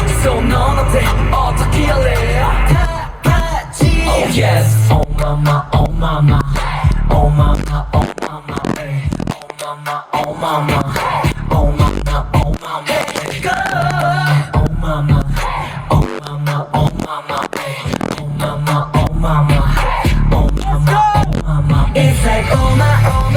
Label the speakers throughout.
Speaker 1: 빛보다 꺼지는 대로 손넌 어때 어떻게 할래 다 같이 Oh yes Oh mama Oh mama Oh mama Oh mama ay. Oh mama Oh mama Oh mama Oh mama ay. Oh mama Oh mama Oh mama ay. Oh mama Oh mama Oh mama Oh mama It's like oh my oh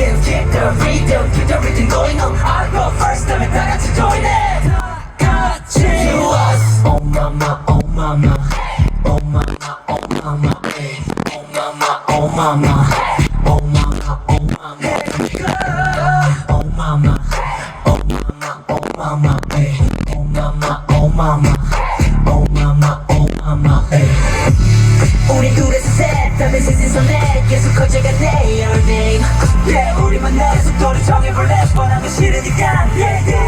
Speaker 1: Keep the Don't get the rhythm going on. I go first time and I got to join it. 같이 us. Oh mama, oh mama. Oh mama, oh mama. Oh mama, oh mama. Oh mama, oh mama. Oh mama, oh mama, Oh mama, oh mama. Oh,
Speaker 2: This is this 계속 거제가 내 your name 그때 우리 만나 속도를 정해볼래? 뻔한 건 싫으니까. Yeah, yeah.